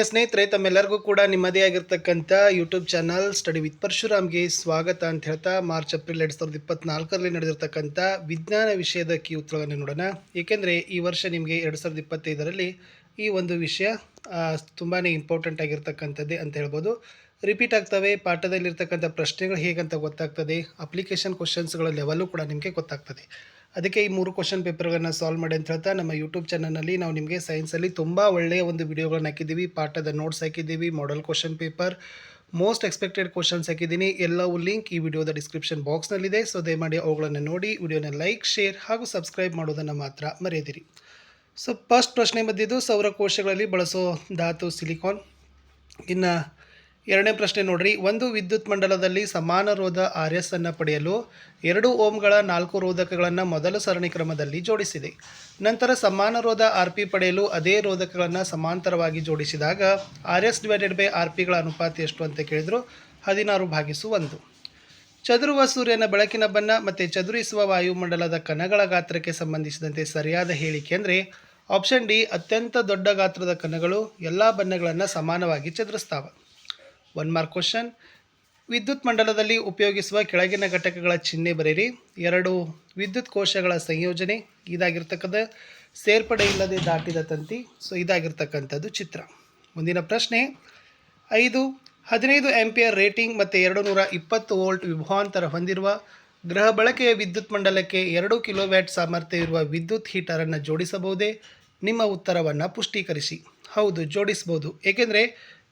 ಸ್ನೇಹಿತರೆ, ತಮ್ಮೆಲ್ಲರಿಗೂ ಕೂಡ ನಿಮ್ಮದೇ ಆಗಿರ್ತಕ್ಕಂಥ ಯೂಟ್ಯೂಬ್ ಚಾನಲ್ ಸ್ಟಡಿ ವಿತ್ ಪರಶುರಾಮ್ಗೆ ಸ್ವಾಗತ ಅಂತ ಹೇಳ್ತಾ ಮಾರ್ಚ್ ಏಪ್ರಿಲ್ ಎರಡು ಸಾವಿರದ ಇಪ್ಪತ್ನಾಲ್ಕರಲ್ಲಿ ನಡೆದಿರ್ತಕ್ಕಂಥ ವಿಜ್ಞಾನ ವಿಷಯದ ಕೀ ಉತ್ತರಗಳನ್ನು ನೋಡೋಣ. ಏಕೆಂದರೆ ಈ ವರ್ಷ ನಿಮಗೆ ಎರಡು ಸಾವಿರದ ಇಪ್ಪತ್ತೈದರಲ್ಲಿ ಈ ಒಂದು ವಿಷಯ ತುಂಬಾ ಇಂಪಾರ್ಟೆಂಟ್ ಆಗಿರ್ತಕ್ಕಂಥದ್ದೇ ಅಂತ ಹೇಳ್ಬೋದು. ರಿಪೀಟ್ ಆಗ್ತವೆ, ಪಾಠದಲ್ಲಿರ್ತಕ್ಕಂಥ ಪ್ರಶ್ನೆಗಳು ಹೇಗಂತ ಗೊತ್ತಾಗ್ತದೆ ಅಪ್ಲಿಕೇಶನ್ ಕ್ವಶನ್ಸ್ಗಳ ಲೆವೆಲ್ಲು ಕೂಡ ನಿಮಗೆ ಗೊತ್ತಾಗ್ತದೆ. ಅದಕ್ಕೆ ಈ ಮೂರು ಕ್ವಶನ್ ಪೇಪರ್ಗಳನ್ನು ಸಾಲ್ವ್ ಮಾಡಿ ಅಂತ ಹೇಳ್ತಾ ನಮ್ಮ ಯೂಟ್ಯೂಬ್ ಚಾನಲ್ನಲ್ಲಿ ನಾವು ನಿಮಗೆ ಸೈನ್ಸಲ್ಲಿ ತುಂಬ ಒಳ್ಳೆಯ ಒಂದು ವಿಡಿಯೋಗಳನ್ನ ಹಾಕಿದ್ದೀವಿ. ಪಾಠದ ನೋಟ್ಸ್ ಹಾಕಿದ್ದೀವಿ model question paper most expected questions ಹಾಕಿದ್ದೀನಿ. ಎಲ್ಲವೂ ಲಿಂಕ್ ಈ ವಿಡಿಯೋದ ಡಿಸ್ಕ್ರಿಪ್ಷನ್ ಬಾಕ್ಸ್ನಲ್ಲಿದೆ ಸೊ ದಯಮಾಡಿ ಅವುಗಳನ್ನು ನೋಡಿ ವಿಡಿಯೋನ ಲೈಕ್ ಶೇರ್ ಹಾಗೂ ಸಬ್ಸ್ಕ್ರೈಬ್ ಮಾಡೋದನ್ನು ಮಾತ್ರ ಮರೆಯದಿರಿ. ಸೊ ಫಸ್ಟ್ ಪ್ರಶ್ನೆ ಬಂದಿದ್ದು, ಸೌರಕೋಶಗಳಲ್ಲಿ ಬಳಸೋ ಧಾತು ಸಿಲಿಕಾನ್ ಇನ್ನು ಎರಡನೇ ಪ್ರಶ್ನೆ ನೋಡ್ರಿ. ಒಂದು ವಿದ್ಯುತ್ ಮಂಡಲದಲ್ಲಿ ಸಮಾನ ರೋಧ ಆರ್ ಎಸ್ ಅನ್ನು ಪಡೆಯಲು ಎರಡು ಓಮ್ಗಳ ನಾಲ್ಕು ರೋಧಕಗಳನ್ನು ಮೊದಲ ಸರಣಿ ಕ್ರಮದಲ್ಲಿ ಜೋಡಿಸಿದೆ. ನಂತರ ಸಮಾನ ರೋಧ ಆರ್ ಪಿ ಪಡೆಯಲು ಅದೇ ರೋಧಕಗಳನ್ನು ಸಮಾಂತರವಾಗಿ ಜೋಡಿಸಿದಾಗ R S divided by R ಪಿಗಳ ಅನುಪಾತ ಎಷ್ಟು ಅಂತ ಕೇಳಿದ್ರು. ಹದಿನಾರು ಭಾಗಿಸು ಒಂದು. ಚದುರುವ ಸೂರ್ಯನ ಬೆಳಕಿನ ಬಣ್ಣ ಮತ್ತು ಚದುರಿಸುವ ವಾಯುಮಂಡಲದ ಕಣಗಳ ಗಾತ್ರಕ್ಕೆ ಸಂಬಂಧಿಸಿದಂತೆ ಸರಿಯಾದ ಹೇಳಿಕೆ ಅಂದರೆ ಆಪ್ಷನ್ ಡಿ ಅತ್ಯಂತ ದೊಡ್ಡ ಗಾತ್ರದ ಕಣಗಳು ಎಲ್ಲ ಬಣ್ಣಗಳನ್ನು ಸಮಾನವಾಗಿ ಚದುರಿಸ್ತಾವೆ. ಒನ್ ಮಾರ್ಕ್ ಕ್ವಶನ್ ವಿದ್ಯುತ್ ಮಂಡಲದಲ್ಲಿ ಉಪಯೋಗಿಸುವ ಕೆಳಗಿನ ಘಟಕಗಳ ಚಿಹ್ನೆ ಬರೀರಿ ಎರಡು, ವಿದ್ಯುತ್ ಕೋಶಗಳ ಸಂಯೋಜನೆ. ಇದಾಗಿರ್ತಕ್ಕಂಥ ಸೇರ್ಪಡೆ ಇಲ್ಲದೆ ದಾಟಿದ ತಂತಿ. ಸೊ ಇದಾಗಿರ್ತಕ್ಕಂಥದ್ದು ಚಿತ್ರ. ಮುಂದಿನ ಪ್ರಶ್ನೆ. ಐದು, ಹದಿನೈದು ಆಂಪಿಯರ್ ರೇಟಿಂಗ್ ಮತ್ತು ಎರಡು ನೂರ ಇಪ್ಪತ್ತು ವೋಲ್ಟ್ ವಿಭವಾಂತರ ಹೊಂದಿರುವ ಗೃಹ ಬಳಕೆಯ ವಿದ್ಯುತ್ ಮಂಡಲಕ್ಕೆ ಎರಡು ಕಿಲೋವ್ಯಾಟ್ ಸಾಮರ್ಥ್ಯ ಇರುವ ವಿದ್ಯುತ್ ಹೀಟರನ್ನು ಜೋಡಿಸಬಹುದೇ? ನಿಮ್ಮ ಉತ್ತರವನ್ನು ಪುಷ್ಟೀಕರಿಸಿ. ಹೌದು ಜೋಡಿಸ್ಬೋದು ಏಕೆಂದರೆ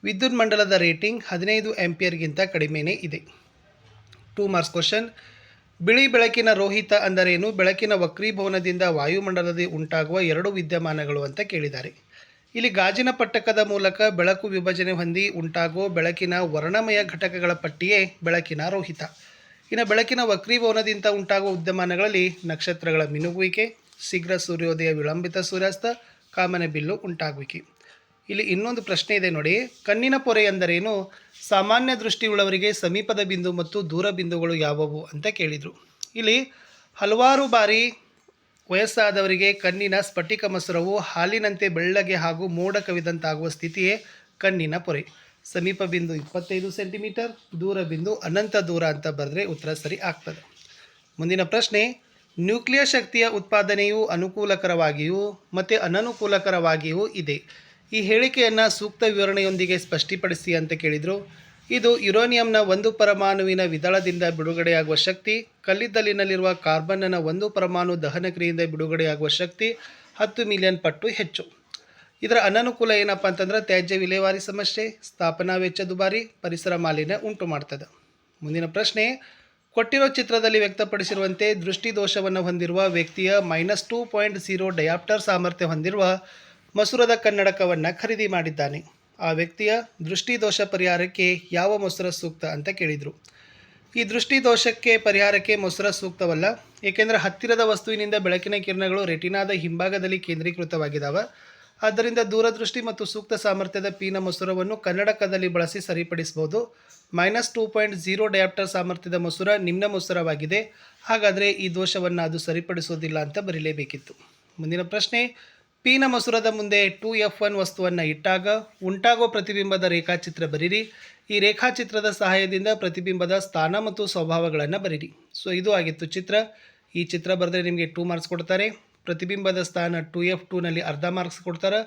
ವಿದ್ಯುತ್ ಮಂಡಲದ ರೇಟಿಂಗ್ ಹದಿನೈದು ಆಂಪಿಯರ್ಗಿಂತ ಕಡಿಮೆಯೇ ಇದೆ. ಟೂ ಮಾರ್ಕ್ಸ್ ಕ್ವಶನ್ ಬಿಳಿ ಬೆಳಕಿನ ರೋಹಿತ ಅಂದರೇನು? ಬೆಳಕಿನ ವಕ್ರೀಭವನದಿಂದ ವಾಯುಮಂಡಲದಲ್ಲಿ ಉಂಟಾಗುವ ಎರಡು ವಿದ್ಯಮಾನಗಳು ಅಂತ ಕೇಳಿದ್ದಾರೆ. ಇಲ್ಲಿ ಗಾಜಿನ ಪಟ್ಟಕದ ಮೂಲಕ ಬೆಳಕು ವಿಭಜನೆ ಹೊಂದಿ ಉಂಟಾಗುವ ಬೆಳಕಿನ ವರ್ಣಮಯ ಘಟಕಗಳ ಪಟ್ಟಿಯೇ ಬೆಳಕಿನ ರೋಹಿತ. ಇನ್ನು ಬೆಳಕಿನ ವಕ್ರೀಭವನದಿಂದ ಉಂಟಾಗುವ ವಿದ್ಯಮಾನಗಳಲ್ಲಿ ನಕ್ಷತ್ರಗಳ ಮಿನುಗುವಿಕೆ, ಶೀಘ್ರ ಸೂರ್ಯೋದಯ ವಿಳಂಬಿತ ಸೂರ್ಯಾಸ್ತ, ಕಾಮನ ಬಿಲ್ಲು ಉಂಟಾಗುವಿಕೆ. ಇಲ್ಲಿ ಇನ್ನೊಂದು ಪ್ರಶ್ನೆ ಇದೆ ನೋಡಿ. ಕಣ್ಣಿನ ಪೊರೆ ಎಂದರೇನು? ಸಾಮಾನ್ಯ ದೃಷ್ಟಿಯುಳ್ಳವರಿಗೆ ಸಮೀಪದ ಬಿಂದು ಮತ್ತು ದೂರ ಬಿಂದುಗಳು ಯಾವುವು ಅಂತ ಕೇಳಿದರು. ಇಲ್ಲಿ ಹಲವಾರು ಬಾರಿ ವಯಸ್ಸಾದವರಿಗೆ ಕಣ್ಣಿನ ಸ್ಫಟಿಕ ಮಸುರವು ಹಾಲಿನಂತೆ ಬೆಳ್ಳಗೆ ಹಾಗೂ ಮೋಡ ಕವಿದಂತಾಗುವ ಸ್ಥಿತಿಯೇ ಕಣ್ಣಿನ ಪೊರೆ. ಸಮೀಪ ಬಿಂದು ಇಪ್ಪತ್ತೈದು ಸೆಂಟಿಮೀಟರ್, ದೂರ ಬಿಂದು ಅನಂತ ದೂರ ಅಂತ ಬರೆದ್ರೆ ಉತ್ತರ ಸರಿ ಆಗ್ತದೆ. ಮುಂದಿನ ಪ್ರಶ್ನೆ ನ್ಯೂಕ್ಲಿಯರ್ ಶಕ್ತಿಯ ಉತ್ಪಾದನೆಯು ಅನುಕೂಲಕರವಾಗಿಯೂ ಮತ್ತು ಅನನುಕೂಲಕರವಾಗಿಯೂ ಇದೆ. ಈ ಹೇಳಿಕೆಯನ್ನು ಸೂಕ್ತ ವಿವರಣೆಯೊಂದಿಗೆ ಸ್ಪಷ್ಟಿಪಡಿಸಿ ಅಂತ ಕೇಳಿದರು. ಇದು ಯುರೋನಿಯಂನ ಒಂದು ಪರಮಾಣುವಿನ ವಿದಳದಿಂದ ಬಿಡುಗಡೆಯಾಗುವ ಶಕ್ತಿ, ಕಲ್ಲಿದ್ದಲಿನಲ್ಲಿರುವ ಕಾರ್ಬನ್ನ ಒಂದು ಪರಮಾಣು ದಹನ ಕ್ರಿಯೆಯಿಂದ ಬಿಡುಗಡೆಯಾಗುವ ಶಕ್ತಿ, ಹತ್ತು ಮಿಲಿಯನ್ ಪಟ್ಟು ಹೆಚ್ಚು. ಇದರ ಅನನುಕೂಲ ಏನಪ್ಪ ಅಂತಂದ್ರೆ ತ್ಯಾಜ್ಯ ವಿಲೇವಾರಿ ಸಮಸ್ಯೆ, ಸ್ಥಾಪನಾ ವೆಚ್ಚ ದುಬಾರಿ, ಪರಿಸರ ಮಾಲಿನ್ಯ ಉಂಟು ಮಾಡ್ತದೆ. ಮುಂದಿನ ಪ್ರಶ್ನೆ, ಕೊಟ್ಟಿರೋ ಚಿತ್ರದಲ್ಲಿ ವ್ಯಕ್ತಪಡಿಸಿರುವಂತೆ ದೃಷ್ಟಿದೋಷವನ್ನು ಹೊಂದಿರುವ ವ್ಯಕ್ತಿಯ minus two point zero dioptre ಸಾಮರ್ಥ್ಯ ಹೊಂದಿರುವ ಮಸೂರದ ಕನ್ನಡಕವನ್ನು ಖರೀದಿ ಮಾಡಿದ್ದಾನೆ. ಆ ವ್ಯಕ್ತಿಯ ದೃಷ್ಟಿದೋಷ ಪರಿಹಾರಕ್ಕೆ ಯಾವ ಮೊಸರ ಸೂಕ್ತ ಅಂತ ಕೇಳಿದರು. ಈ ದೃಷ್ಟಿದೋಷಕ್ಕೆ ಪರಿಹಾರಕ್ಕೆ ಮೊಸರ ಸೂಕ್ತವಲ್ಲ, ಏಕೆಂದರೆ ಹತ್ತಿರದ ವಸ್ತುವಿನಿಂದ ಬೆಳಕಿನ ಕಿರಣಗಳು ರೆಟಿನಾದ ಹಿಂಭಾಗದಲ್ಲಿ ಕೇಂದ್ರೀಕೃತವಾಗಿದ್ದಾವೆ ಆದ್ದರಿಂದ ದೂರದೃಷ್ಟಿ ಮತ್ತು ಸೂಕ್ತ ಸಾಮರ್ಥ್ಯದ ಪೀನ ಮೊಸರವನ್ನು ಕನ್ನಡಕದಲ್ಲಿ ಬಳಸಿ ಸರಿಪಡಿಸಬಹುದು. Minus two point zero dioptre ಸಾಮರ್ಥ್ಯದ ಮೊಸರ ನಿಮ್ನ ಮೊಸರವಾಗಿದೆ. ಹಾಗಾದರೆ ಈ ದೋಷವನ್ನು ಅದು ಸರಿಪಡಿಸೋದಿಲ್ಲ ಅಂತ ಬರೀಲೇಬೇಕಿತ್ತು. ಮುಂದಿನ ಪ್ರಶ್ನೆ ಪೀನ ಮಸೂರದ ಮುಂದೆ ಟೂ ಎಫ್ ಒನ್ ವಸ್ತುವನ್ನು ಇಟ್ಟಾಗ ಉಂಟಾಗುವ ಪ್ರತಿಬಿಂಬದ ರೇಖಾಚಿತ್ರ ಬರೀರಿ. ಈ ರೇಖಾಚಿತ್ರದ ಸಹಾಯದಿಂದ ಪ್ರತಿಬಿಂಬದ ಸ್ಥಾನ ಮತ್ತು ಸ್ವಭಾವಗಳನ್ನು ಬರೀರಿ. ಸೊ ಇದು ಆಗಿತ್ತು ಚಿತ್ರ. ಈ ಚಿತ್ರ ಬರೆದ್ರೆ ನಿಮಗೆ ಟೂ ಮಾರ್ಕ್ಸ್ ಕೊಡ್ತಾರೆ. ಪ್ರತಿಬಿಂಬದ ಸ್ಥಾನ ಟು ಎಫ್ ಟೂನಲ್ಲಿ ಅರ್ಧ ಮಾರ್ಕ್ಸ್ ಕೊಡ್ತಾರೆ.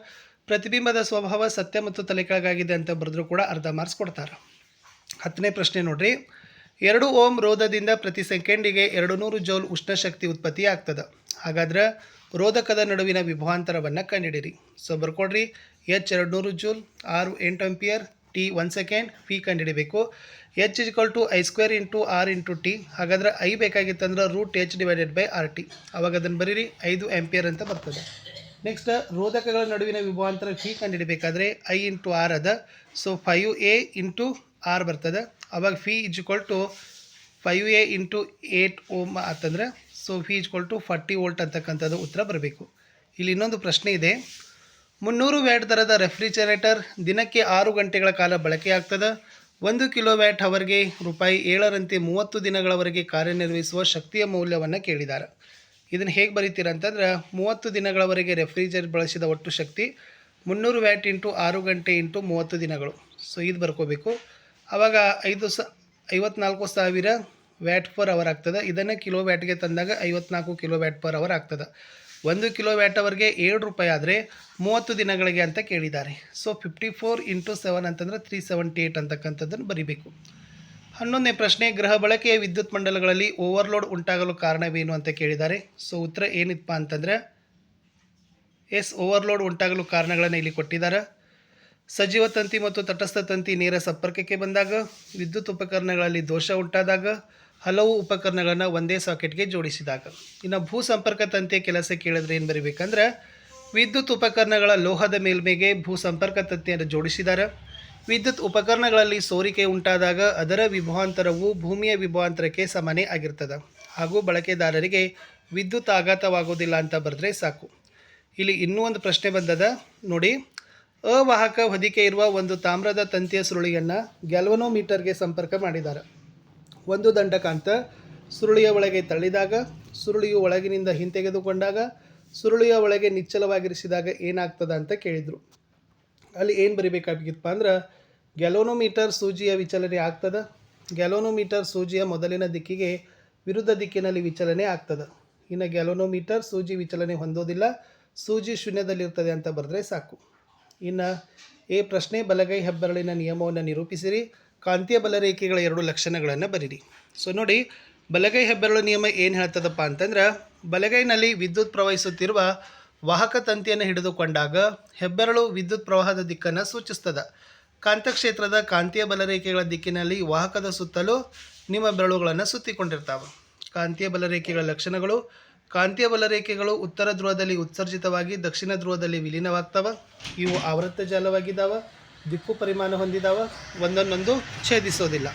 ಪ್ರತಿಬಿಂಬದ ಸ್ವಭಾವ ಸತ್ಯ ಮತ್ತು ತಲೆಕೆಳಗಾಗಿದೆ ಅಂತ ಬರೆದ್ರೂ ಕೂಡ ಅರ್ಧ ಮಾರ್ಕ್ಸ್ ಕೊಡ್ತಾರೆ. ಹತ್ತನೇ ಪ್ರಶ್ನೆ ನೋಡ್ರಿ. ಎರಡು ಓಮ್ ರೋಧದಿಂದ ಪ್ರತಿ ಸೆಕೆಂಡಿಗೆ ಎರಡು ನೂರು ಜೌಲ್ ಉಷ್ಣಶಕ್ತಿ ಉತ್ಪತ್ತಿ ಆಗ್ತದೆ ಹಾಗಾದ್ರೆ ರೋಧಕದ ನಡುವಿನ ವಿಭವಾಂತರವನ್ನು ಕಂಡುಹಿಡಿರಿ ಸೊ ಬರ್ಕೊಡ್ರಿ ಎಚ್ ಎರಡು ನೂರು ಜೂಲ್ ಆರು ಎಂಟು ಎಂಪಿಯರ್ ಟಿ ಒನ್ ಸೆಕೆಂಡ್. ಫಿ ಕಂಡುಹಿಡಿಬೇಕು H equal to I square into R into T ಹಾಗಾದ್ರೆ I ಬೇಕಾಗಿತ್ತಂದ್ರೆ root H divided by R T ಅವಾಗ ಅದನ್ನು ಬರೀರಿ. ಐದು ಎಂಪಿಯರ್ ಅಂತ ಬರ್ತದೆ. ನೆಕ್ಸ್ಟ್ ರೋಧಕಗಳ ನಡುವಿನ ವಿಭವಾಂತರ ಫಿ ಕಂಡುಹಿಡಿಬೇಕಾದ್ರೆ ಐ ಇಂಟು ಆರ್ ಅದ. So five A into R ಬರ್ತದೆ. ಅವಾಗ ಫಿ equal to five A into eight ohm ಆತಂದ್ರೆ so V equal to forty volt ಅಂತಕ್ಕಂಥದ್ದು ಉತ್ತರ ಬರಬೇಕು. ಇಲ್ಲಿ ಇನ್ನೊಂದು ಪ್ರಶ್ನೆ ಇದೆ. ಮುನ್ನೂರು ವ್ಯಾಟ್ ದರದ ರೆಫ್ರಿಜರೇಟರ್ ದಿನಕ್ಕೆ ಆರು ಗಂಟೆಗಳ ಕಾಲ ಬಳಕೆಯಾಗ್ತದೆ ಒಂದು ಕಿಲೋ ವ್ಯಾಟ್ ಅವರ್ಗೆ ರೂಪಾಯಿ ಏಳರಂತೆ ಮೂವತ್ತು ದಿನಗಳವರೆಗೆ ಕಾರ್ಯನಿರ್ವಹಿಸುವ ಶಕ್ತಿಯ ಮೌಲ್ಯವನ್ನು ಕೇಳಿದ್ದಾರೆ ಇದನ್ನು ಹೇಗೆ ಬರೀತೀರ ಅಂತಂದ್ರೆ, ಮೂವತ್ತು ದಿನಗಳವರೆಗೆ ರೆಫ್ರಿಜರೇಟ್ ಬಳಸಿದ ಒಟ್ಟು ಶಕ್ತಿ ಮುನ್ನೂರು ವ್ಯಾಟ್ ಇಂಟು ಆರು ಗಂಟೆ ಇಂಟು ಮೂವತ್ತು ದಿನಗಳು. ಸೊ ಇದು ಬರ್ಕೋಬೇಕು. ಆವಾಗ ಐದು ಸ, ಐವತ್ನಾಲ್ಕು ಸಾವಿರ ವ್ಯಾಟ್ ಪರ್ ಅವರ್ ಆಗ್ತದೆ? ಇದನ್ನು ಕಿಲೋ ವ್ಯಾಟ್ಗೆ ತಂದಾಗ ಐವತ್ನಾಲ್ಕು ಕಿಲೋ ವ್ಯಾಟ್ ಪರ್ ಅವರ್ ಆಗ್ತದೆ. ಒಂದು ಕಿಲೋ ವ್ಯಾಟ್ ಅವರಿಗೆ ಏಳು ರೂಪಾಯಿ ಆದರೆ ಮೂವತ್ತು ದಿನಗಳಿಗೆ ಅಂತ ಕೇಳಿದ್ದಾರೆ. So fifty four into seven ಅಂತಂದರೆ ತ್ರೀ ಸೆವೆಂಟಿ ಏಯ್ಟ್ ಅಂತಕ್ಕಂಥದ್ದನ್ನು ಬರಿಬೇಕು. ಹನ್ನೊಂದನೇ ಪ್ರಶ್ನೆ, ಗೃಹ ಬಳಕೆಯ ವಿದ್ಯುತ್ ಮಂಡಲಗಳಲ್ಲಿ ಓವರ್ಲೋಡ್ ಉಂಟಾಗಲು ಕಾರಣವೇನು ಅಂತ ಕೇಳಿದ್ದಾರೆ. ಸೊ ಉತ್ತರ ಏನಿತ್ತಪ್ಪ ಅಂತಂದರೆ ಎಸ್ ಓವರ್ಲೋಡ್ ಉಂಟಾಗಲು ಕಾರಣಗಳನ್ನು ಇಲ್ಲಿ ಕೊಟ್ಟಿದ್ದಾರೆ. ಸಜೀವ ತಂತಿ ಮತ್ತು ತಟಸ್ಥ ತಂತಿ ನೇರ ಸಂಪರ್ಕಕ್ಕೆ ಬಂದಾಗ, ವಿದ್ಯುತ್ ಉಪಕರಣಗಳಲ್ಲಿ ದೋಷ ಉಂಟಾದಾಗ ಹಲವು ಉಪಕರಣಗಳನ್ನು ಒಂದೇ ಸಾಕೆಟ್ಗೆ ಜೋಡಿಸಿದಾಗ. ಇನ್ನು ಭೂ ಸಂಪರ್ಕ ತಂತಿಯ ಕೆಲಸ ಕೇಳಿದ್ರೆ ಏನು ಬರಿಬೇಕಂದ್ರೆ, ವಿದ್ಯುತ್ ಉಪಕರಣಗಳ ಲೋಹದ ಮೇಲ್ಮೆಗೆ ಭೂ ಸಂಪರ್ಕ ತಂತಿಯನ್ನು ಜೋಡಿಸಿದ್ದಾರೆ. ವಿದ್ಯುತ್ ಉಪಕರಣಗಳಲ್ಲಿ ಸೋರಿಕೆ ಉಂಟಾದಾಗ ಅದರ ವಿಭವಾಂತರವು ಭೂಮಿಯ ವಿಭವಾಂತರಕ್ಕೆ ಸಮಾನೇ ಆಗಿರ್ತದೆ. ಹಾಗೂ ಬಳಕೆದಾರರಿಗೆ ವಿದ್ಯುತ್ ಆಘಾತವಾಗೋದಿಲ್ಲ ಅಂತ ಬರೆದ್ರೆ ಸಾಕು. ಇಲ್ಲಿ ಇನ್ನೂ ಒಂದು ಪ್ರಶ್ನೆ ಬಂದದ. ನೋಡಿ, ಅವಾಹಕ ಹೊದಿಕೆ ಇರುವ ಒಂದು ತಾಮ್ರದ ತಂತಿಯ ಸುರುಳಿಯನ್ನು ಗ್ಯಾಲ್ವನೋಮೀಟರ್ಗೆ ಸಂಪರ್ಕ ಮಾಡಿದ್ದಾರೆ. ಒಂದು ದಂಡಕಾಂತ ಸುರುಳಿಯ ಒಳಗೆ ತಳ್ಳಿದಾಗ, ಸುರುಳಿಯು ಒಳಗಿನಿಂದ ಹಿಂತೆಗೆದುಕೊಂಡಾಗ, ಸುರುಳಿಯ ಒಳಗೆ ನಿಚ್ಚಲವಾಗಿರಿಸಿದಾಗ ಏನಾಗ್ತದೆ ಅಂತ ಕೇಳಿದರು. ಅಲ್ಲಿ ಏನು ಬರಿಬೇಕಾಗಿತ್ತಪ್ಪ ಅಂದ್ರೆ, ಗ್ಯಾಲೋನೋಮೀಟರ್ ಸೂಜಿಯ ವಿಚಲನೆ ಆಗ್ತದೆ? ಗ್ಯಾಲೋನೋಮೀಟರ್ ಸೂಜಿಯ ಮೊದಲಿನ ದಿಕ್ಕಿಗೆ ವಿರುದ್ಧ ದಿಕ್ಕಿನಲ್ಲಿ ವಿಚಲನೆ ಆಗ್ತದೆ. ಇನ್ನು ಗ್ಯಾಲೋನೋಮೀಟರ್ ಸೂಜಿ ವಿಚಲನೆ ಹೊಂದೋದಿಲ್ಲ, ಸೂಜಿ ಶೂನ್ಯದಲ್ಲಿರ್ತದೆ ಅಂತ ಬರೆದ್ರೆ ಸಾಕು. ಇನ್ನು ಎ ಪ್ರಶ್ನೆ ಬಲಗೈ ಹೆಬ್ಬೆರಳಿನ ನಿಯಮವನ್ನು ನಿರೂಪಿಸಿರಿ ಕಾಂತೀಯ ಬಲರೇಖೆಗಳ ಎರಡು ಲಕ್ಷಣಗಳನ್ನು ಬರೀರಿ. ಸೊ ನೋಡಿ, ಬಲಗೈ ಹೆಬ್ಬೆರಳು ನಿಯಮ ಏನು ಹೇಳ್ತದಪ್ಪ ಅಂತಂದ್ರೆ, ಬಲಗೈನಲ್ಲಿ ವಿದ್ಯುತ್ ಪ್ರವಹಿಸುತ್ತಿರುವ ವಾಹಕ ತಂತಿಯನ್ನು ಹಿಡಿದುಕೊಂಡಾಗ ಹೆಬ್ಬೆರಳು ವಿದ್ಯುತ್ ಪ್ರವಾಹದ ದಿಕ್ಕನ್ನು ಸೂಚಿಸ್ತದೆ. ಕಾಂತಕ್ಷೇತ್ರದ ಕಾಂತೀಯ ಬಲರೇಖೆಗಳ ದಿಕ್ಕಿನಲ್ಲಿ ವಾಹಕದ ಸುತ್ತಲೂ ನಿಮ್ಮ ಬೆರಳುಗಳನ್ನು ಸುತ್ತಿಕೊಂಡಿರ್ತಾವೆ. ಕಾಂತೀಯ ಬಲರೇಖೆಗಳ ಲಕ್ಷಣಗಳು, ಕಾಂತೀಯ ಬಲರೇಖೆಗಳು ಉತ್ತರ ಧ್ರುವದಲ್ಲಿ ಉತ್ಸರ್ಜಿತವಾಗಿ ದಕ್ಷಿಣ ಧ್ರುವದಲ್ಲಿ ವಿಲೀನವಾಗ್ತವೆ, ಇವು ಆವೃತ್ತ ಜಾಲವಾಗಿದ್ದಾವೆ ದಿಕ್ಕು ಪರಿಮಾಣ ಹೊಂದಿದಾವ, ಒಂದನ್ನೊಂದು ಛೇದಿಸೋದಿಲ್ಲ.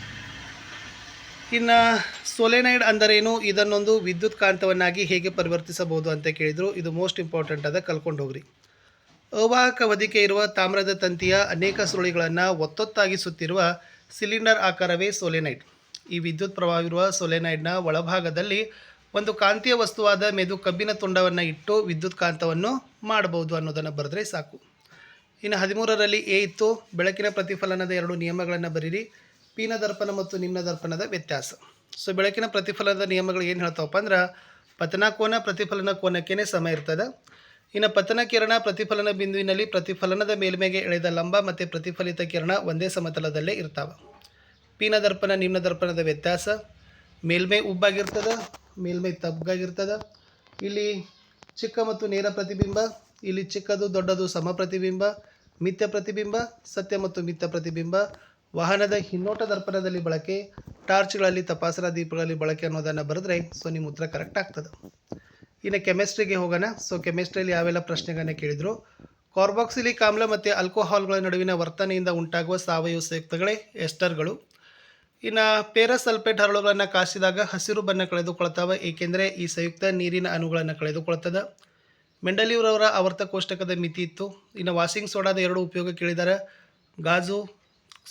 ಇನ್ನು ಸೋಲೆನೈಡ್ ಅಂದರೇನು? ಇದನ್ನೊಂದು ವಿದ್ಯುತ್ ಕಾಂತವನ್ನಾಗಿ ಹೇಗೆ ಪರಿವರ್ತಿಸಬಹುದು ಅಂತ ಕೇಳಿದರು. ಇದು ಮೋಸ್ಟ್ ಇಂಪಾರ್ಟೆಂಟ್ ಅದ ಕಲ್ಕೊಂಡು ಹೋಗ್ರಿ ಅವಾಹಕ ಹೊದಿಕೆ ಇರುವ ತಾಮ್ರದ ತಂತಿಯ ಅನೇಕ ಸುರುಳಿಗಳನ್ನು ಒತ್ತೊತ್ತಾಗಿ ಸುತ್ತಿರುವ ಸಿಲಿಂಡರ್ ಆಕಾರವೇ ಸೋಲೆನೈಡ್. ಈ ವಿದ್ಯುತ್ ಪ್ರವಾಹವಿರುವ ಸೋಲೆನೈಡ್ನ ಒಳಭಾಗದಲ್ಲಿ ಒಂದು ಕಾಂತೀಯ ವಸ್ತುವಾದ ಮೆದು ಕಬ್ಬಿನ ತುಂಡವನ್ನು ಇಟ್ಟು ವಿದ್ಯುತ್ ಕಾಂತವನ್ನು ಮಾಡಬಹುದು ಅನ್ನೋದನ್ನು ಬರೆದ್ರೆ ಸಾಕು. ಇನ್ನು ಹದಿಮೂರರಲ್ಲಿ ಎ ಇತ್ತು. ಬೆಳಕಿನ ಪ್ರತಿಫಲನದ ಎರಡು ನಿಯಮಗಳನ್ನು ಬರೀರಿ. ಪೀನ ದರ್ಪಣ ಮತ್ತು ನಿಮ್ನ ದರ್ಪಣದ ವ್ಯತ್ಯಾಸ. ಸೊ ಬೆಳಕಿನ ಪ್ರತಿಫಲನದ ನಿಯಮಗಳು ಏನು ಹೇಳ್ತಾವಪ್ಪ ಅಂದ್ರೆ, ಪತನ ಕೋನ ಪ್ರತಿಫಲನ ಕೋನಕ್ಕೇ ಸಮ ಇರ್ತದೆ. ಇನ್ನು ಪತನ ಕಿರಣ ಪ್ರತಿಫಲನ ಬಿಂದುವಿನಲ್ಲಿ ಪ್ರತಿಫಲನದ ಮೇಲ್ಮೆಗೆ ಎಳೆದ ಲಂಬ ಮತ್ತು ಪ್ರತಿಫಲಿತ ಕಿರಣ ಒಂದೇ ಸಮತಲದಲ್ಲೇ ಇರ್ತಾವೆ. ಪೀನ ದರ್ಪಣ, ನಿಮ್ನ ದರ್ಪಣದ ವ್ಯತ್ಯಾಸ. ಮೇಲ್ಮೈ ಉಬ್ಬಾಗಿರ್ತದೆ, ಮೇಲ್ಮೈ ತಬ್ಬಾಗಿರ್ತದೆ ಇಲ್ಲಿ ಚಿಕ್ಕ ಮತ್ತು ನೇರ ಪ್ರತಿಬಿಂಬ, ಇಲ್ಲಿ ಚಿಕ್ಕದು ದೊಡ್ಡದು ಸಮ ಪ್ರತಿಬಿಂಬ. ಮಿಥ್ಯ ಪ್ರತಿಬಿಂಬ, ಸತ್ಯ ಮತ್ತು ಮಿಥ್ಯ ಪ್ರತಿಬಿಂಬ, ವಾಹನದ ಹಿನ್ನೋಟ ದರ್ಪಣದಲ್ಲಿ ಬಳಕೆ, ಟಾರ್ಚ್ಗಳಲ್ಲಿ ತಪಾಸಣಾ ದೀಪಗಳಲ್ಲಿ ಬಳಕೆ ಅನ್ನೋದನ್ನು ಬರೆದ್ರೆ ಸೊ ನಿಮ್ಮ ಉತ್ತರ ಕರೆಕ್ಟ್ ಆಗ್ತದೆ. ಇನ್ನು ಕೆಮಿಸ್ಟ್ರಿಗೆ ಹೋಗೋಣ. ಸೊ ಕೆಮಿಸ್ಟ್ರಿಯಲ್ಲಿ ಯಾವೆಲ್ಲ ಪ್ರಶ್ನೆಗಳನ್ನ ಕೇಳಿದರು? ಕಾರ್ಬಾಕ್ಸಿಲಿಕ್ ಆಮ್ಲ ಮತ್ತು ಆಲ್ಕೋಹಾಲ್ಗಳ ನಡುವಿನ ವರ್ತನೆಯಿಂದ ಉಂಟಾಗುವ ಸಾವಯವ ಸಂಯುಕ್ತಗಳೇ ಎಸ್ಟರ್ಗಳು. ಇನ್ನು ಪೇರಸಲ್ಫೇಟ್ ಹರಳುಗಳನ್ನು ಕಾಸಿದಾಗ ಹಸಿರು ಬಣ್ಣ ಕಳೆದುಕೊಳ್ತಾವೆ, ಏಕೆಂದರೆ ಈ ಸಂಯುಕ್ತ ನೀರಿನ ಅಣುಗಳನ್ನು ಕಳೆದುಕೊಳ್ತದೆ. ಮೆಂಡಲಿಯವರವರ ಆವರ್ತ ಕೋಷ್ಟಕದ ಮಿತಿ ಇತ್ತು. ಇನ್ನು ವಾಷಿಂಗ್ ಸೋಡಾದ ಎರಡು ಉಪಯೋಗ ಕೇಳಿದ್ದಾರೆ ಗಾಜು,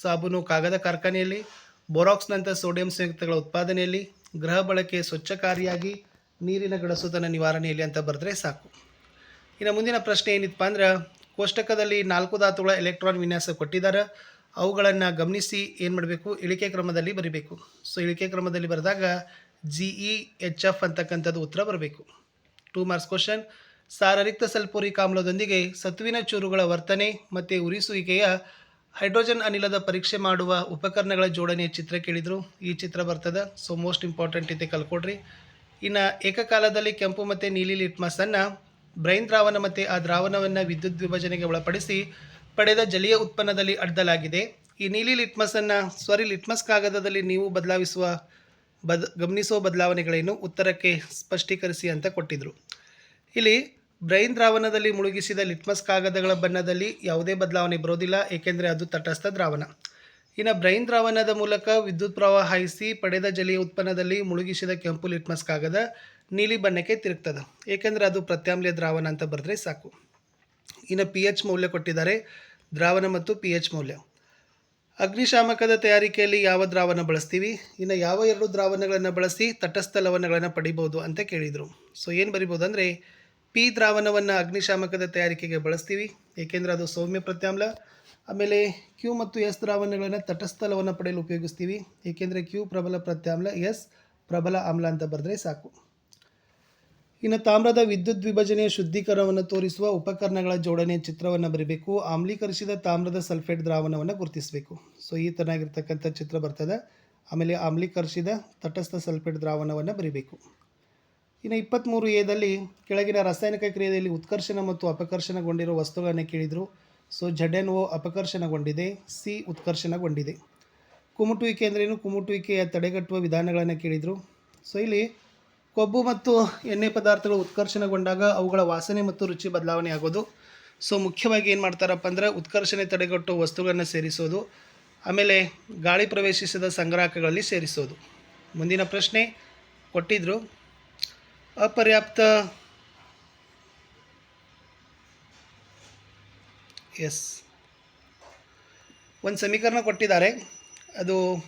ಸಾಬೂನು, ಕಾಗದ ಕಾರ್ಖಾನೆಯಲ್ಲಿ, ಬೋರಾಕ್ಸ್ನಂಥ ಸೋಡಿಯಂ ಸಂಯುಕ್ತಗಳ ಉತ್ಪಾದನೆಯಲ್ಲಿ, ಗೃಹ ಬಳಕೆ ಸ್ವಚ್ಛಕಾರಿಯಾಗಿ, ನೀರಿನ ಗಡಸುತನ ನಿವಾರಣೆಯಲ್ಲಿ ಅಂತ ಬರೆದ್ರೆ ಸಾಕು. ಇನ್ನು ಮುಂದಿನ ಪ್ರಶ್ನೆ ಏನಿತ್ತಪ್ಪ ಅಂದ್ರೆ, ಕೋಷ್ಟಕದಲ್ಲಿ ನಾಲ್ಕು ಧಾತುಗಳ ಎಲೆಕ್ಟ್ರಾನ್ ವಿನ್ಯಾಸ ಕೊಟ್ಟಿದ್ದಾರೆ. ಅವುಗಳನ್ನು ಗಮನಿಸಿ ಏನು ಮಾಡಬೇಕು? ಇಳಿಕೆ ಕ್ರಮದಲ್ಲಿ ಬರೀಬೇಕು. ಸೊ ಇಳಿಕೆ ಕ್ರಮದಲ್ಲಿ ಬರೆದಾಗ ಜಿ ಇ ಎಚ್ ಎಫ್ ಅಂತಕ್ಕಂಥದ್ದು ಉತ್ತರ ಬರಬೇಕು. ಟೂ ಮಾರ್ಕ್ಸ್ ಕ್ವಶನ್ ಸಾರರಿಕ್ತ ಸಲ್ಫೋರಿಕ್ ಆಮ್ಲದೊಂದಿಗೆ ಸತುವಿನ ಚೂರುಗಳ ವರ್ತನೆ ಮತ್ತು ಉರಿಸುವಿಕೆಯ ಹೈಡ್ರೋಜನ್ ಅನಿಲದ ಪರೀಕ್ಷೆ ಮಾಡುವ ಉಪಕರಣಗಳ ಜೋಡಣೆಯ ಚಿತ್ರ ಕೇಳಿದರು. ಈ ಚಿತ್ರ ಬರ್ತದೆ. ಸೊ ಮೋಸ್ಟ್ ಇಂಪಾರ್ಟೆಂಟ್ ಇದೆ ಕಲ್ಕೊಡ್ರಿ. ಇನ್ನು ಏಕಕಾಲದಲ್ಲಿ ಕೆಂಪು ಮತ್ತು ನೀಲಿ ಲಿಟ್ಮಸನ್ನು ಬ್ರೈನ್ ದ್ರಾವಣ ಮತ್ತು ಆ ದ್ರಾವಣವನ್ನು ವಿದ್ಯುತ್ ವಿಭಜನೆಗೆ ಒಳಪಡಿಸಿ ಪಡೆದ ಜಲೀಯ ಉತ್ಪನ್ನದಲ್ಲಿ ಅಡ್ಡಲಾಗಿದೆ. ಈ ನೀಲಿ ಲಿಟ್ಮಸನ್ನು ಸ್ವರಿ ಲಿಟ್ಮಸ್ ಕಾಗದದಲ್ಲಿ ನೀವು ಬದಲಾಯಿಸುವ ಬದ, ಗಮನಿಸುವ ಬದಲಾವಣೆಗಳೇನು? ಉತ್ತರಕ್ಕೆ ಸ್ಪಷ್ಟೀಕರಿಸಿ ಅಂತ ಕೊಟ್ಟಿದ್ದರು ಇಲ್ಲಿ ಬ್ರೈನ್ ದ್ರಾವಣದಲ್ಲಿ ಮುಳುಗಿಸಿದ ಲಿಟ್ಮಸ್ ಕಾಗದಗಳ ಬಣ್ಣದಲ್ಲಿ ಯಾವುದೇ ಬದಲಾವಣೆ ಬರೋದಿಲ್ಲ, ಏಕೆಂದರೆ ಅದು ತಟಸ್ಥ ದ್ರಾವಣ. ಇನ್ನು ಬ್ರೈನ್ ದ್ರಾವಣದ ಮೂಲಕ ವಿದ್ಯುತ್ ಪ್ರವಾಹ ಹಾಯಿಸಿ ಪಡೆದ ಜಲೀಯ ಉತ್ಪನ್ನದಲ್ಲಿ ಮುಳುಗಿಸಿದ ಕೆಂಪು ಲಿಟ್ಮಸ್ ಕಾಗದ ನೀಲಿ ಬಣ್ಣಕ್ಕೆ ತಿರುಗ್ತದೆ. ಏಕೆಂದರೆ ಅದು ಪ್ರತ್ಯಾಮ್ಲೀಯ ದ್ರಾವಣ ಅಂತ ಬರೆದ್ರೆ ಸಾಕು. ಇನ್ನು ಪಿ ಎಚ್ ಮೌಲ್ಯ ಕೊಟ್ಟಿದ್ದಾರೆ, ದ್ರಾವಣ ಮತ್ತು ಪಿ ಎಚ್ ಮೌಲ್ಯ. ಅಗ್ನಿಶಾಮಕದ ತಯಾರಿಕೆಯಲ್ಲಿ ಯಾವ ದ್ರಾವಣ ಬಳಸ್ತೀವಿ? ಇನ್ನು ಯಾವ ಎರಡು ದ್ರಾವಣಗಳನ್ನು ಬಳಸಿ ತಟಸ್ಥ ಲವಣಗಳನ್ನು ಪಡಿಬೋದು ಅಂತ ಕೇಳಿದರು. ಸೊ ಏನು ಬರಿಬೋದು ಅಂದರೆ ಪಿ ದ್ರಾವಣವನ್ನು ಅಗ್ನಿಶಾಮಕದ ತಯಾರಿಕೆಗೆ ಬಳಸ್ತೀವಿ. ಏಕೆಂದರೆ ಅದು ಸೌಮ್ಯ ಪ್ರತ್ಯಾಮ್ಲ. ಆಮೇಲೆ ಕ್ಯೂ ಮತ್ತು ಎಸ್ ದ್ರಾವಣಗಳನ್ನು ತಟಸ್ಥಲವನ್ನು ಪಡೆಯಲು ಉಪಯೋಗಿಸ್ತೀವಿ. ಏಕೆಂದರೆ ಕ್ಯೂ ಪ್ರಬಲ ಪ್ರತ್ಯಾಮ್ಲ ಎಸ್ ಪ್ರಬಲ ಆಮ್ಲ ಅಂತ ಬರೆದ್ರೆ ಸಾಕು. ಇನ್ನು ತಾಮ್ರದ ವಿದ್ಯುತ್ ವಿಭಜನೆಯ ಶುದ್ಧೀಕರಣವನ್ನು ತೋರಿಸುವ ಉಪಕರಣಗಳ ಜೋಡಣೆಯ ಚಿತ್ರವನ್ನು ಬರಿಬೇಕು. ಆಮ್ಲೀಕರಿಸಿದ ತಾಮ್ರದ ಸಲ್ಫೇಟ್ ದ್ರಾವಣವನ್ನು ಗುರುತಿಸಬೇಕು. ಸೊ ಈ ಥರನಾಗಿರ್ತಕ್ಕಂಥ ಚಿತ್ರ ಬರ್ತದೆ. ಆಮೇಲೆ ಆಮ್ಲೀಕರಿಸಿದ ತಟಸ್ಥ ಸಲ್ಫೇಟ್ ದ್ರಾವಣವನ್ನು ಬರೀಬೇಕು. ಇನ್ನು ಇಪ್ಪತ್ತ್ಮೂರು ಎದಲ್ಲಿ ಕೆಳಗಿನ ರಾಸಾಯನಿಕ ಕ್ರಿಯೆಯಲ್ಲಿ ಉತ್ಕರ್ಷಣ ಮತ್ತು ಅಪಕರ್ಷಣಗೊಂಡಿರುವ ವಸ್ತುಗಳನ್ನು ಕೇಳಿದರು. ಸೊ ಜಡ್ ಎನ್ ಒ ಅಪಕರ್ಷಣಗೊಂಡಿದೆ, ಸಿ ಉತ್ಕರ್ಷಣಗೊಂಡಿದೆ. ಕುಮುಟುವಿಕೆ ಅಂದ್ರೇನು ಕುಮುಟುವಿಕೆಯ ತಡೆಗಟ್ಟುವ ವಿಧಾನಗಳನ್ನು ಕೇಳಿದರು. ಸೊ, ಇಲ್ಲಿ ಕೊಬ್ಬು ಮತ್ತು ಎಣ್ಣೆ ಪದಾರ್ಥಗಳು ಉತ್ಕರ್ಷಣಗೊಂಡಾಗ ಅವುಗಳ ವಾಸನೆ ಮತ್ತು ರುಚಿ ಬದಲಾವಣೆ ಆಗೋದು. ಸೊ, ಮುಖ್ಯವಾಗಿ ಏನು ಮಾಡ್ತಾರಪ್ಪ ಅಂದರೆ ಉತ್ಕರ್ಷಣೆ ತಡೆಗಟ್ಟುವ ವಸ್ತುಗಳನ್ನು ಸೇರಿಸೋದು. ಆಮೇಲೆ ಗಾಳಿ ಪ್ರವೇಶಿಸಿದ ಸಂಗ್ರಾಹಕಗಳಲ್ಲಿ ಸೇರಿಸೋದು. ಮುಂದಿನ ಪ್ರಶ್ನೆ ಕೊಟ್ಟಿದ್ದರು ಅಪರ್ಯಾಪ್ತ. ಎಸ್ ಒಂದು ಸಮೀಕರಣ ಕೊಟ್ಟಿದ್ದಾರೆ. ಅದು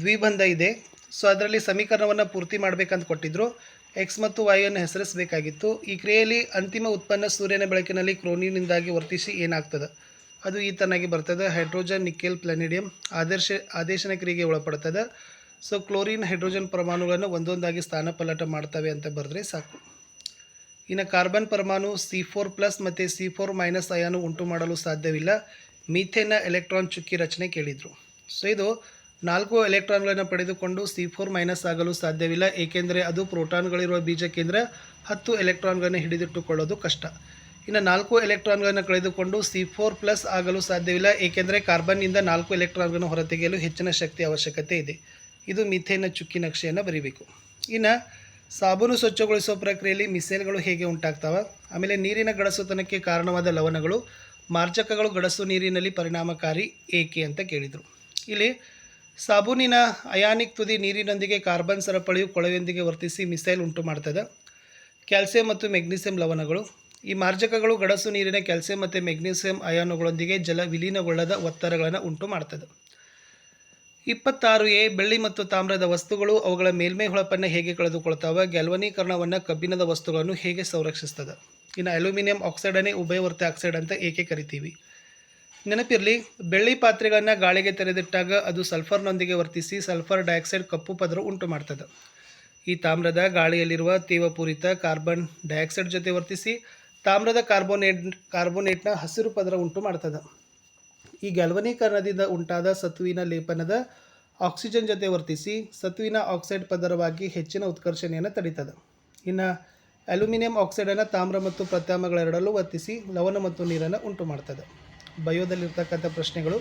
ದ್ವಿಬಂಧ ಇದೆ. ಸೊ ಅದರಲ್ಲಿ ಸಮೀಕರಣವನ್ನು ಪೂರ್ತಿ ಮಾಡಬೇಕಂತ ಕೊಟ್ಟಿದ್ದರು ಎಕ್ಸ್ ಮತ್ತು ವಾಯುವನ್ನು ಹೆಸರಿಸಬೇಕಾಗಿತ್ತು. ಈ ಕ್ರಿಯೆಯಲ್ಲಿ ಅಂತಿಮ ಉತ್ಪನ್ನ ಸೂರ್ಯನ ಬೆಳಕಿನಲ್ಲಿ ಕ್ರೋನಿನಿಂದಾಗಿ ವರ್ತಿಸಿ ಏನಾಗ್ತದೆ? ಅದು ಈ ತನಾಗಿ ಬರ್ತದೆ. ಹೈಡ್ರೋಜನ್, ನಿಕ್ಕೆಲ್, ಪ್ಲಾನಿಡಿಯಂ ಆದರ್ಶ, ಆದೇಶನ ಕ್ರಿಯೆಗೆ ಒಳಪಡ್ತದೆ. ಸೊ ಕ್ಲೋರಿನ್ ಹೈಡ್ರೋಜನ್ ಪರಮಾಣುಗಳನ್ನು ಒಂದೊಂದಾಗಿ ಸ್ಥಾನಪಲ್ಲಟ ಮಾಡ್ತವೆ ಅಂತ ಬರೆದ್ರೆ ಸಾಕು. ಇನ್ನು ಕಾರ್ಬನ್ ಪರಮಾಣು ಸಿ ಫೋರ್ ಪ್ಲಸ್ ಮತ್ತು ಸಿ ಫೋರ್ ಮೈನಸ್ ಅಯಾನು ಉಂಟು ಮಾಡಲು ಸಾಧ್ಯವಿಲ್ಲ. ಮೀಥೇನ ಎಲೆಕ್ಟ್ರಾನ್ ಚುಕ್ಕಿ ರಚನೆ ಕೇಳಿದರು. ಸೊ ಇದು ನಾಲ್ಕು ಎಲೆಕ್ಟ್ರಾನ್ಗಳನ್ನು ಪಡೆದುಕೊಂಡು ಸಿ ಫೋರ್ ಮೈನಸ್ ಆಗಲು ಸಾಧ್ಯವಿಲ್ಲ. ಏಕೆಂದರೆ ಅದು ಪ್ರೋಟಾನ್ಗಳಿರುವ ಬೀಜ ಕೇಂದ್ರ. ಹತ್ತು ಎಲೆಕ್ಟ್ರಾನ್ಗಳನ್ನು ಹಿಡಿದಿಟ್ಟುಕೊಳ್ಳೋದು ಕಷ್ಟ. ಇನ್ನು ನಾಲ್ಕು ಎಲೆಕ್ಟ್ರಾನ್ಗಳನ್ನು ಕಳೆದುಕೊಂಡು ಸಿ ಫೋರ್ ಪ್ಲಸ್ ಆಗಲು ಸಾಧ್ಯವಿಲ್ಲ. ಏಕೆಂದರೆ ಕಾರ್ಬನ್ನಿಂದ ನಾಲ್ಕು ಎಲೆಕ್ಟ್ರಾನ್ಗಳನ್ನು ಹೊರತೆಗೆಯಲು ಹೆಚ್ಚಿನ ಶಕ್ತಿ ಅವಶ್ಯಕತೆ ಇದೆ. ಇದು ಮಿಥೇನ ಚುಕ್ಕಿ ನಕ್ಷೆಯನ್ನು ಬರೀಬೇಕು. ಇನ್ನು ಸಾಬೂನು ಸ್ವಚ್ಛಗೊಳಿಸುವ ಪ್ರಕ್ರಿಯೆಯಲ್ಲಿ ಮಿಸೈಲ್ಗಳು ಹೇಗೆ ಉಂಟಾಗ್ತವೆ? ಆಮೇಲೆ ನೀರಿನ ಗಡಸುತನಕ್ಕೆ ಕಾರಣವಾದ ಲವಣಗಳು, ಮಾರ್ಜಕಗಳು ಗಡಸು ನೀರಿನಲ್ಲಿ ಪರಿಣಾಮಕಾರಿ ಏಕೆ ಅಂತ ಕೇಳಿದರು. ಇಲ್ಲಿ ಸಾಬೂನಿನ ಅಯಾನಿಕ್ ತುದಿ ನೀರಿನೊಂದಿಗೆ ಕಾರ್ಬನ್ ಸರಪಳಿಯು ಕೊಳವೆಯೊಂದಿಗೆ ವರ್ತಿಸಿ ಮಿಸೈಲ್ ಉಂಟು ಮಾಡ್ತದೆ. ಕ್ಯಾಲ್ಸಿಯಂ ಮತ್ತು ಮೆಗ್ನೀಸಿಯಂ ಲವಣಗಳು. ಈ ಮಾರ್ಜಕಗಳು ಗಡಸು ನೀರಿನ ಕ್ಯಾಲ್ಸಿಯಂ ಮತ್ತು ಮೆಗ್ನೀಸಿಯಂ ಅಯಾನುಗಳೊಂದಿಗೆ ಜಲ ವಿಲೀನಗೊಳ್ಳದ ಒತ್ತಡಗಳನ್ನು ಉಂಟು ಮಾಡ್ತದೆ. ಇಪ್ಪತ್ತಾರು ಎ, ಬೆಳ್ಳಿ ಮತ್ತು ತಾಮ್ರದ ವಸ್ತುಗಳು ಅವುಗಳ ಮೇಲ್ಮೈ ಹೊಳಪನ್ನು ಹೇಗೆ ಕಳೆದುಕೊಳ್ತಾವೆ ಗ್ಯಾಲ್ವನೀಕರಣವನ್ನು ಕಬ್ಬಿಣದ ವಸ್ತುಗಳನ್ನು ಹೇಗೆ ಸಂರಕ್ಷಿಸ್ತದೆ? ಇನ್ನು ಅಲ್ಯೂಮಿನಿಯಂ ಆಕ್ಸೈಡನ್ನೇ ಉಭಯವರ್ತಿ ಆಕ್ಸೈಡ್ ಅಂತ ಏಕೆ ಕರಿತೀವಿ? ನೆನಪಿರಲಿ, ಬೆಳ್ಳಿ ಪಾತ್ರೆಗಳನ್ನು ಗಾಳಿಗೆ ತೆರೆದಿಟ್ಟಾಗ ಅದು ಸಲ್ಫರ್ನೊಂದಿಗೆ ವರ್ತಿಸಿ ಸಲ್ಫರ್ ಡೈಆಕ್ಸೈಡ್ ಕಪ್ಪು ಪದರ ಉಂಟು ಮಾಡ್ತದೆ. ಈ ತಾಮ್ರದ ಗಾಳಿಯಲ್ಲಿರುವ ತೇವಪೂರಿತ ಕಾರ್ಬನ್ ಡೈಆಕ್ಸೈಡ್ ಜೊತೆ ವರ್ತಿಸಿ ತಾಮ್ರದ ಕಾರ್ಬೋನೇಟ್, ಕಾರ್ಬೋನೇಟ್ನ ಹಸಿರು ಪದರ ಉಂಟು ಮಾಡ್ತದೆ. ಈ ಗ್ಯಾಲ್ವನೀಕರಣದಿಂದ ಉಂಟಾದ ಸತುವಿನ ಲೇಪನದ ಆಕ್ಸಿಜನ್ ಜೊತೆ ವರ್ತಿಸಿ ಸತುವಿನ ಆಕ್ಸೈಡ್ ಪದರವಾಗಿ ಹೆಚ್ಚಿನ ಉತ್ಕರ್ಷಣೆಯನ್ನು ತಡೀತದೆ. ಇನ್ನು ಅಲ್ಯೂಮಿನಿಯಂ ಆಕ್ಸೈಡನ್ನು ತಾಮ್ರ ಮತ್ತು ಪ್ರತ್ಯಾಮಗಳೆರಡಲ್ಲೂ ವರ್ತಿಸಿ ಲವಣ ಮತ್ತು ನೀರನ್ನು ಉಂಟು ಮಾಡ್ತದೆ. ಬಯೋದಲ್ಲಿರ್ತಕ್ಕಂಥ ಪ್ರಶ್ನೆಗಳು.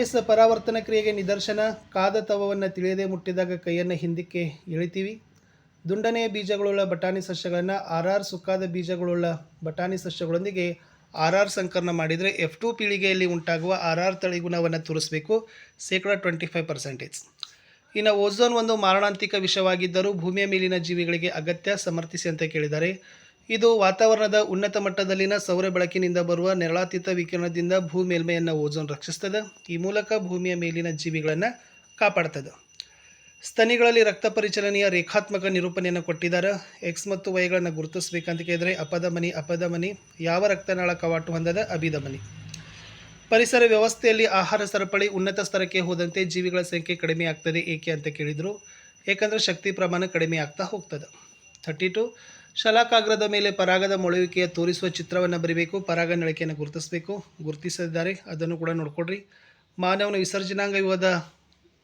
ಎಸ್, ಪರಾವರ್ತನ ಕ್ರಿಯೆಗೆ ನಿದರ್ಶನ. ಕಾದ ತವವನ್ನು ತಿಳಿಯದೆ ಮುಟ್ಟಿದಾಗ ಕೈಯನ್ನು ಹಿಂದಕ್ಕೆ ಎಳಿತೀವಿ. ದುಂಡನೆಯ ಬೀಜಗಳುಳ್ಳ ಬಟಾಣಿ ಸಸ್ಯಗಳನ್ನು, ಆರ್ ಆರ್ ಸುಕ್ಕಾದ ಬೀಜಗಳುಳ್ಳ ಬಟಾಣಿ ಸಸ್ಯಗಳೊಂದಿಗೆ ಆರ್ ಆರ್ ಸಂಕಲನ ಮಾಡಿದರೆ ಎಫ್ ಟು ಪೀಳಿಗೆಯಲ್ಲಿ ಉಂಟಾಗುವ ಆರ್ ಆರ್ ತಳಿಗುಣವನ್ನು ತೋರಿಸಬೇಕು. ಶೇಕಡ ಟ್ವೆಂಟಿ ಫೈವ್ ಪರ್ಸೆಂಟೇಜ್ ಇನ್ನು ಓಝೋನ್ ಒಂದು ಮಾರಣಾಂತಿಕ ವಿಷವಾಗಿದ್ದರೂ ಭೂಮಿಯ ಮೇಲಿನ ಜೀವಿಗಳಿಗೆ ಅಗತ್ಯ ಸಮರ್ಥಿಸಿ ಅಂತ ಕೇಳಿದ್ದಾರೆ. ಇದು ವಾತಾವರಣದ ಉನ್ನತ ಮಟ್ಟದಲ್ಲಿನ ಸೌರ ಬೆಳಕಿನಿಂದ ಬರುವ ನೆರಳಾತೀತ ವಿಕಿರಣದಿಂದ ಭೂ ಮೇಲ್ಮೆಯನ್ನು ಓಝೋನ್ ರಕ್ಷಿಸ್ತದೆ. ಈ ಮೂಲಕ ಭೂಮಿಯ ಮೇಲಿನ ಜೀವಿಗಳನ್ನು ಕಾಪಾಡ್ತದೆ. ಸ್ತನಿಗಳಲ್ಲಿ ರಕ್ತ ಪರಿಚಲನೆಯ ರೇಖಾತ್ಮಕ ನಿರೂಪಣೆಯನ್ನು ಕೊಟ್ಟಿದ್ದಾರೆ. ಎಕ್ಸ್ ಮತ್ತು ವೈಗಳನ್ನು ಗುರುತಿಸಬೇಕಂತ ಕೇಳಿದರೆ ಅಪಧಮನಿ ಅಪಧಮನಿ ಯಾವ ರಕ್ತನಾಳ ಕವಾಟು ಹೊಂದದ ಅಭಿಧಮನಿ ಪರಿಸರ ವ್ಯವಸ್ಥೆಯಲ್ಲಿ ಆಹಾರ ಸರಪಳಿ ಉನ್ನತ ಸ್ತರಕ್ಕೆ ಹೋದಂತೆ ಜೀವಿಗಳ ಸಂಖ್ಯೆ ಕಡಿಮೆ ಆಗ್ತದೆ ಏಕೆ ಅಂತ ಕೇಳಿದರು. ಏಕೆಂದರೆ ಶಕ್ತಿ ಪ್ರಮಾಣ ಕಡಿಮೆ ಆಗ್ತಾ ಹೋಗ್ತದೆ. ಥರ್ಟಿ ಟು ಶಲಾಕಾಗ್ರದ ಮೇಲೆ ಪರಾಗದ ಮೊಳೆಯುವಿಕೆಯ ತೋರಿಸುವ ಚಿತ್ರವನ್ನು ಬರೀಬೇಕು, ಪರಾಗ ನಳಿಕೆಯನ್ನು ಗುರುತಿಸಬೇಕು. ಗುರುತಿಸಿದ್ದಾರೆ, ಅದನ್ನು ಕೂಡ ನೋಡ್ಕೊಡ್ರಿ. ಮಾನವನ ವಿಸರ್ಜನಾಂಗ ವಿವಾದ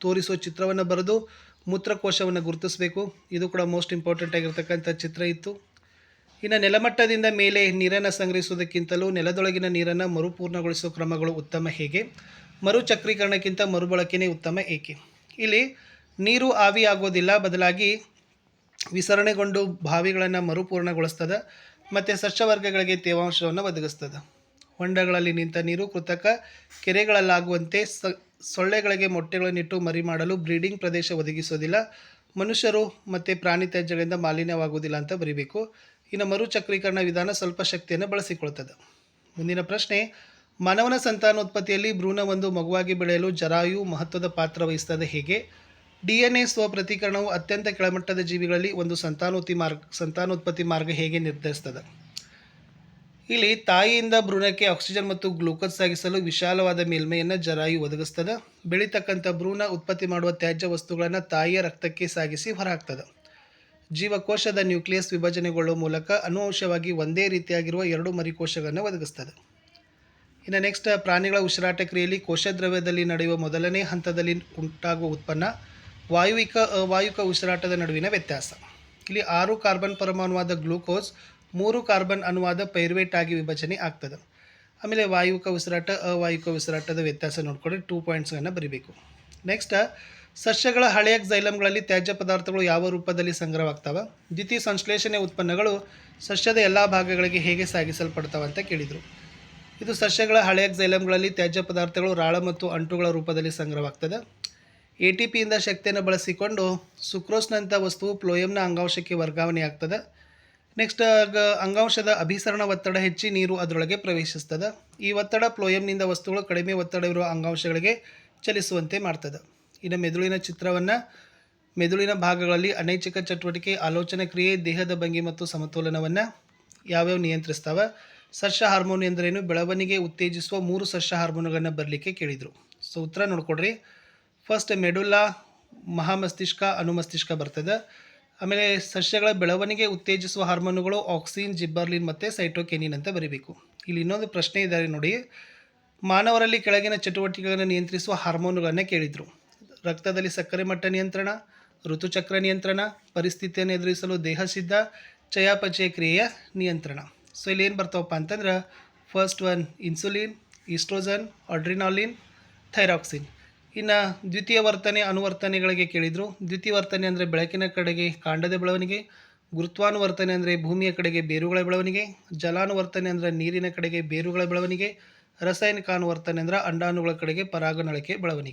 ತೋರಿಸುವ ಚಿತ್ರವನ್ನು ಬರೆದು ಮೂತ್ರಕೋಶವನ್ನು ಗುರುತಿಸಬೇಕು. ಇದು ಕೂಡ ಮೋಸ್ಟ್ ಇಂಪಾರ್ಟೆಂಟ್ ಆಗಿರ್ತಕ್ಕಂಥ ಚಿತ್ರ ಇತ್ತು. ಇನ್ನು ನೆಲಮಟ್ಟದಿಂದ ಮೇಲೆ ನೀರನ್ನು ಸಂಗ್ರಹಿಸುವುದಕ್ಕಿಂತಲೂ ನೆಲದೊಳಗಿನ ನೀರನ್ನು ಮರುಪೂರ್ಣಗೊಳಿಸುವ ಕ್ರಮಗಳು ಉತ್ತಮ ಹೇಗೆ? ಮರುಚಕ್ರೀಕರಣಕ್ಕಿಂತ ಮರುಬಳಕೆನೇ ಉತ್ತಮ ಏಕೆ? ಇಲ್ಲಿ ನೀರು ಆವಿಯಾಗೋದಿಲ್ಲ ಬದಲಾಗಿ ವಿಸರಣೆಗೊಂಡು ಬಾವಿಗಳನ್ನು ಮರುಪೂರ್ಣಗೊಳಿಸ್ತದೆ, ಮತ್ತು ಸಸ್ಯವರ್ಗಗಳಿಗೆ ತೇವಾಂಶವನ್ನು ಒದಗಿಸ್ತದೆ. ಹೊಂಡಗಳಲ್ಲಿ ನಿಂತ ನೀರು ಕೃತಕ ಕೆರೆಗಳಲ್ಲಾಗುವಂತೆ ಸ ಸೊಳ್ಳೆಗಳಿಗೆ ಮೊಟ್ಟೆಗಳನ್ನಿಟ್ಟು ಮರಿ ಮಾಡಲು ಬ್ರೀಡಿಂಗ್ ಪ್ರದೇಶ ಒದಗಿಸೋದಿಲ್ಲ ಮನುಷ್ಯರು ಮತ್ತು ಪ್ರಾಣಿ ತ್ಯಾಜ್ಯಗಳಿಂದ ಮಾಲಿನ್ಯವಾಗುವುದಿಲ್ಲ ಅಂತ ಬರೀಬೇಕು. ಇನ್ನು ಮರುಚಕ್ರೀಕರಣ ವಿಧಾನ ಸ್ವಲ್ಪ ಶಕ್ತಿಯನ್ನು ಬಳಸಿಕೊಳ್ತದೆ. ಮುಂದಿನ ಪ್ರಶ್ನೆ, ಮಾನವನ ಸಂತಾನೋತ್ಪತ್ತಿಯಲ್ಲಿ ಭ್ರೂಣ ಒಂದು ಮಗುವಾಗಿ ಬೆಳೆಯಲು ಜರಾಯು ಮಹತ್ವದ ಪಾತ್ರ ವಹಿಸ್ತದೆ ಹೇಗೆ? ಡಿ ಎನ್ ಎ ಸ್ವಪ್ರತೀಕರಣವು ಅತ್ಯಂತ ಕೆಳಮಟ್ಟದ ಜೀವಿಗಳಲ್ಲಿ ಒಂದು ಸಂತಾನೋತಿ ಮಾರ್ಗ, ಸಂತಾನೋತ್ಪತ್ತಿ ಮಾರ್ಗ ಹೇಗೆ ನಿರ್ಧರಿಸ್ತದೆ? ಇಲ್ಲಿ ತಾಯಿಯಿಂದ ಭ್ರೂಣಕ್ಕೆ ಆಕ್ಸಿಜನ್ ಮತ್ತು ಗ್ಲೂಕೋಸ್ ಸಾಗಿಸಲು ವಿಶಾಲವಾದ ಮೇಲ್ಮೆಯನ್ನು ಜರಾಯು ಒದಗಿಸ್ತದೆ. ಬೆಳೀತಕ್ಕಂಥ ಭ್ರೂಣ ಉತ್ಪತ್ತಿ ಮಾಡುವ ತ್ಯಾಜ್ಯ ವಸ್ತುಗಳನ್ನು ತಾಯಿಯ ರಕ್ತಕ್ಕೆ ಸಾಗಿಸಿ ಹೊರಹಾಕ್ತದೆ. ಜೀವಕೋಶದ ನ್ಯೂಕ್ಲಿಯಸ್ ವಿಭಜನೆಗೊಳ್ಳುವ ಮೂಲಕ ಅನುವಂಶವಾಗಿ ಒಂದೇ ರೀತಿಯಾಗಿರುವ ಎರಡು ಮರಿಕೋಶಗಳನ್ನು ಒದಗಿಸ್ತದೆ. ಇನ್ನು ನೆಕ್ಸ್ಟ್ ಪ್ರಾಣಿಗಳ ಉಸಿರಾಟ ಕ್ರಿಯೆಯಲ್ಲಿ ಕೋಶದ್ರವ್ಯದಲ್ಲಿ ನಡೆಯುವ ಮೊದಲನೇ ಹಂತದಲ್ಲಿ ಉಂಟಾಗುವ ಉತ್ಪನ್ನ ವಾಯುವಿಕ, ಅವಾಯುಕ ಉಸಿರಾಟದ ನಡುವಿನ ವ್ಯತ್ಯಾಸ. ಇಲ್ಲಿ ಆರು ಕಾರ್ಬನ್ ಪರಮಾಣುವಾದ ಗ್ಲೂಕೋಸ್ ಮೂರು ಕಾರ್ಬನ್ ಅನುವಾದ ಪೈರ್ವೇಟ್ ಆಗಿ ವಿಭಜನೆ ಆಗ್ತದೆ. ಆಮೇಲೆ ವಾಯುಕ ಉಸಿರಾಟ, ಅವಾಯುಕ ಉಸಿರಾಟದ ವ್ಯತ್ಯಾಸ ನೋಡ್ಕೊಂಡ್ರೆ ಟೂ ಪಾಯಿಂಟ್ಸ್ಗಳನ್ನು ಬರೀಬೇಕು. ನೆಕ್ಸ್ಟ್ ಸಸ್ಯಗಳ ಹಳೆಯ ಜೈಲಮ್ಗಳಲ್ಲಿ ತ್ಯಾಜ್ಯ ಪದಾರ್ಥಗಳು ಯಾವ ರೂಪದಲ್ಲಿ ಸಂಗ್ರಹವಾಗ್ತವೆ? ದ್ವಿತೀಯ ಸಂಶ್ಲೇಷಣೆ ಉತ್ಪನ್ನಗಳು ಸಸ್ಯದ ಎಲ್ಲ ಭಾಗಗಳಿಗೆ ಹೇಗೆ ಸಾಗಿಸಲ್ಪಡ್ತವೆ ಅಂತ ಕೇಳಿದರು. ಇದು ಸಸ್ಯಗಳ ಹಳೆಯ ಜೈಲಮ್ಗಳಲ್ಲಿ ತ್ಯಾಜ್ಯ ಪದಾರ್ಥಗಳು ರಾಳ ಮತ್ತು ಅಂಟುಗಳ ರೂಪದಲ್ಲಿ ಸಂಗ್ರಹವಾಗ್ತದೆ. ಎ ಟಿ ಪಿಯಿಂದ ಶಕ್ತಿಯನ್ನು ಬಳಸಿಕೊಂಡು ಸುಕ್ರೋಸ್ನಂಥ ವಸ್ತುವು ಪ್ಲೋಯಂನ ಅಂಗಾಂಶಕ್ಕೆ ವರ್ಗಾವಣೆ ಆಗ್ತದೆ ನೆಕ್ಸ್ಟ್ ಅಂಗಾಂಶದ ಅಭಿಸರಣ ಒತ್ತಡ ಹೆಚ್ಚಿ ನೀರು ಅದರೊಳಗೆ ಪ್ರವೇಶಿಸ್ತದೆ. ಈ ಒತ್ತಡ ಪ್ಲೋಯಂನಿಂದ ವಸ್ತುಗಳು ಕಡಿಮೆ ಒತ್ತಡವಿರುವ ಅಂಗಾಂಶಗಳಿಗೆ ಚಲಿಸುವಂತೆ ಮಾಡ್ತದೆ. ಇನ್ನು ಮೆದುಳಿನ ಚಿತ್ರವನ್ನು ಮೆದುಳಿನ ಭಾಗಗಳಲ್ಲಿ ಅನೈಚ್ಛಿಕ ಚಟುವಟಿಕೆ, ಆಲೋಚನಾ ಕ್ರಿಯೆ, ದೇಹದ ಭಂಗಿ ಮತ್ತು ಸಮತೋಲನವನ್ನು ಯಾವ್ಯಾವ ನಿಯಂತ್ರಿಸ್ತಾವೆ? ಸಸ್ಯ ಹಾರ್ಮೋನ್ ಎಂದರೇನು? ಬೆಳವಣಿಗೆ ಉತ್ತೇಜಿಸುವ ಮೂರು ಸಸ್ಯ ಹಾರ್ಮೋನ್ಗಳನ್ನು ಬರಲಿಕ್ಕೆ ಕೇಳಿದರು. ಸೊ ಉತ್ತರ ನೋಡ್ಕೊಡ್ರಿ. ಫಸ್ಟ್ ಮೆಡುಲಾ ಮಹಾಮಸ್ತಿಷ್ಕ, ಅನುಮಸ್ತಿಷ್ಕ ಬರ್ತದೆ. ಆಮೇಲೆ ಸಸ್ಯಗಳ ಬೆಳವಣಿಗೆ ಉತ್ತೇಜಿಸುವ ಹಾರ್ಮೋನುಗಳು ಆಕ್ಸಿನ್, ಜಿಬ್ಬರ್ಲಿನ್ ಮತ್ತು ಸೈಟೋಕೆನಿನ್ ಅಂತ ಬರೀಬೇಕು. ಇಲ್ಲಿ ಇನ್ನೊಂದು ಪ್ರಶ್ನೆ ಇದ್ದಾರೆ ನೋಡಿ. ಮಾನವರಲ್ಲಿ ಕೆಳಗಿನ ಚಟುವಟಿಕೆಗಳನ್ನು ನಿಯಂತ್ರಿಸುವ ಹಾರ್ಮೋನುಗಳನ್ನು ಕೇಳಿದರು. ರಕ್ತದಲ್ಲಿ ಸಕ್ಕರೆ ಮಟ್ಟ ನಿಯಂತ್ರಣ, ಋತುಚಕ್ರ ನಿಯಂತ್ರಣ, ಪರಿಸ್ಥಿತಿಯನ್ನು ಎದುರಿಸಲು ದೇಹಸಿದ್ಧ ಚಯಾಪಚಯ ಕ್ರಿಯೆಯ ನಿಯಂತ್ರಣ. ಸೊ ಇಲ್ಲಿ ಏನು ಬರ್ತಾವಪ್ಪ ಅಂತಂದ್ರೆ first one insulin oestrogen adrenaline thyroxine ಇನ್ನು ದ್ವಿತೀಯ ವರ್ತನೆ, ಅನುವರ್ತನೆಗಳಿಗೆ ಕೇಳಿದರು. ದ್ವಿತೀಯ ವರ್ತನೆ ಅಂದರೆ ಬೆಳಕಿನ ಕಡೆಗೆ ಕಾಂಡದ ಬೆಳವಣಿಗೆ, ಗುರುತ್ವಾನುವರ್ತನೆ ಅಂದರೆ ಭೂಮಿಯ ಕಡೆಗೆ ಬೇರುಗಳ ಬೆಳವಣಿಗೆ, ಜಲಾನುವರ್ತನೆ ಅಂದರೆ ನೀರಿನ ಕಡೆಗೆ ಬೇರುಗಳ ಬೆಳವಣಿಗೆ, ರಾಸಾಯನಿಕ ಅನುವರ್ತನೆ ಅಂದರೆ ಅಂಡಾಣುಗಳ ಕಡೆಗೆ ಪರಾಗನಳಿಕೆ ಬೆಳವಣಿಗೆ.